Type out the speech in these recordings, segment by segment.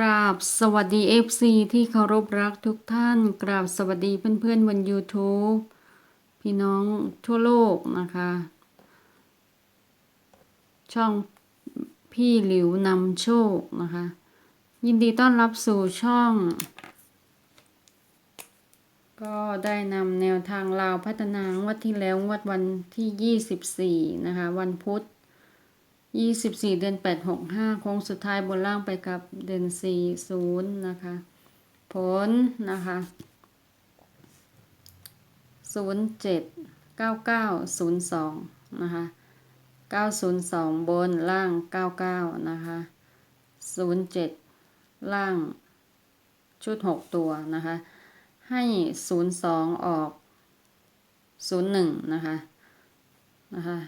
ราบสวัสดี FC ที่เคารพรักทุกท่าน กราบสวัสดีเพื่อนๆบน YouTube พี่น้องทั่วโลกนะคะ ช่องพี่หลิวนำโชคนะคะ ยินดีต้อนรับสู่ช่อง ก็ได้นำแนวทางลาวพัฒนางวดที่แล้วงวดวันที่ 24 นะคะ วันพุธ 24เดือน8 65โค้งสุดท้ายบนล่างไปกับเดือน40นะคะ ผลนะคะ07 9902นะคะ902บนล่าง99นะคะ07ล่างชุด6ตัวนะคะ ให้02ออก01นะคะนะคะ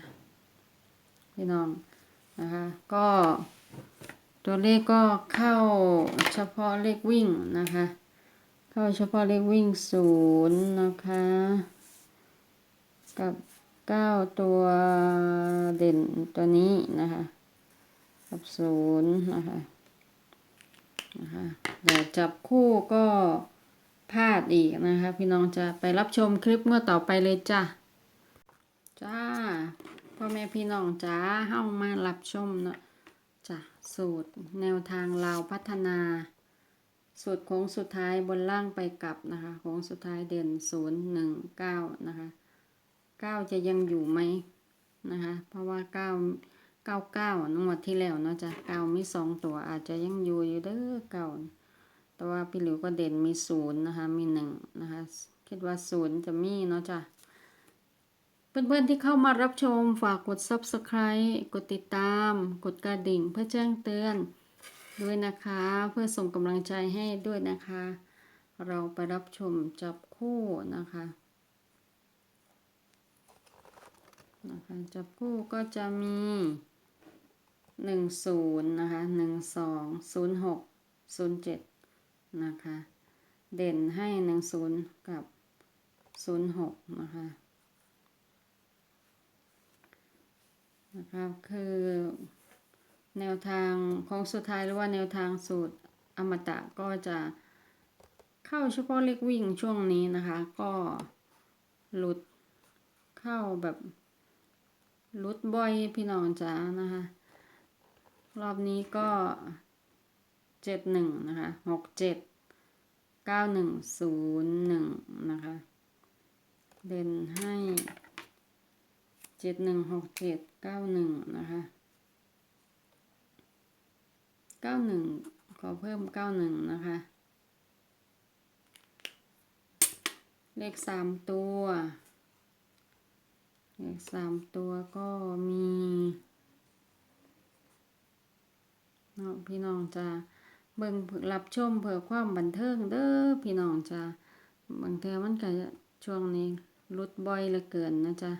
พี่น้อง นะคะก็ตัวเลขก็เข้าเฉพาะเลขวิ่งนะคะ เข้าเฉพาะเลขวิ่งศูนย์นะคะ กับเก้าตัวเด่นตัวนี้นะคะ กับศูนย์นะคะนะคะเดี๋ยวจับคู่ก็พลาดอีกนะคะ พี่น้องจะไปรับชมคลิปเมื่อต่อไปเลยจ้ะ จ้า พ่อแม่พี่น้องจ้าเฮ้ามารับชมเนาะจ้ะสูตรแนวทางลาวพัฒนา สูตรโค้งสุดท้ายบนล่างไปกลับนะคะโค้งสุดท้ายเด่นศูนย์หนึ่งเก้านะคะเก้าจะยังอยู่ไหมนะคะ เพราะว่าเก้าเก้าเก้านงวดที่แล้วเนาะจ้ะเก้ามีสองตัวอาจจะยังอยู่อยู่เด้อเก้าแต่ว่าพี่หลิวก็เด่นมีศูนย์นะคะมีหนึ่งนะคะ คิดว่าศูนย์จะมีเนาะจ้ะ เพื่อนๆที่เข้ามารับชมฝากกด Subscribe กดติดตาม กดกระดิ่งเพื่อแจ้งเตือน ด้วยนะคะ เพื่อส่งกำลังใจให้ด้วยนะคะ เราไปรับชมจับคู่นะคะนะคะจับคู่ก็จะมีหนึ่งศูนย์นะคะหนึ่งสองศูนย์หกศูนย์เจ็ดนะคะ เด่นให้หนึ่งศูนย์กับศูนย์หกนะคะ นะครับคือ แนวทางของสุดท้ายหรือว่าแนวทางสูตรอมตะก็จะเข้าเฉพาะเลขวิ่งช่วงนี้นะคะ ก็หลุดเข้าแบบหลุดบ่อยพี่น้องจ๋านะคะ รอบนี้ก็เจ็ดหนึ่งนะคะหกเจ็ดเก้าหนึ่งศูนย์หนึ่งนะคะ เด่นให้ เจ็ดหนึ่งหกเจ็ดเก้าหนึ่งนะคะเก้าหนึ่งขอเพิ่มเก้าหนึ่งนะคะ เลขสามตัว เลขสามตัวก็มีเนาะพี่น้องจะเบิ่งรับชมเพื่อความบันเทิงเด้อพี่น้องจะบางเทอมันก็ช่วงนี้รุดบ่อยเหลือเกินนะจ๊ะ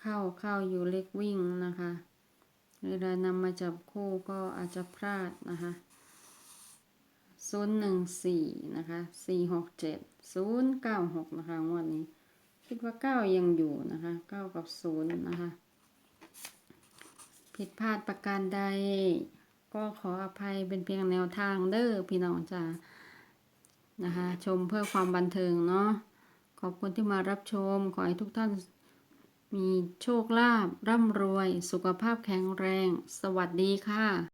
เข้าเข้าอยู่เล็กวิ่งนะคะเวลานำมาจับคู่ก็อาจจะพลาดนะคะศูนย์หนึ่งสี่นะคะสี่หกเจ็ดศูนย์เก้าหกนะคะงวดนี้ คิดว่าเก้ายังอยู่นะคะเก้ากับศูนย์นะคะ ผิดพลาดประการใด ก็ขออภัยเป็นเพียงแนวทางเด้อพี่น้องจ้านะคะ ชมเพื่อความบันเทิงเนาะขอบคุณที่มารับชม ขอให้ทุกท่าน มีโชคลาภร่ำรวย สุขภาพแข็งแรง สวัสดีค่ะ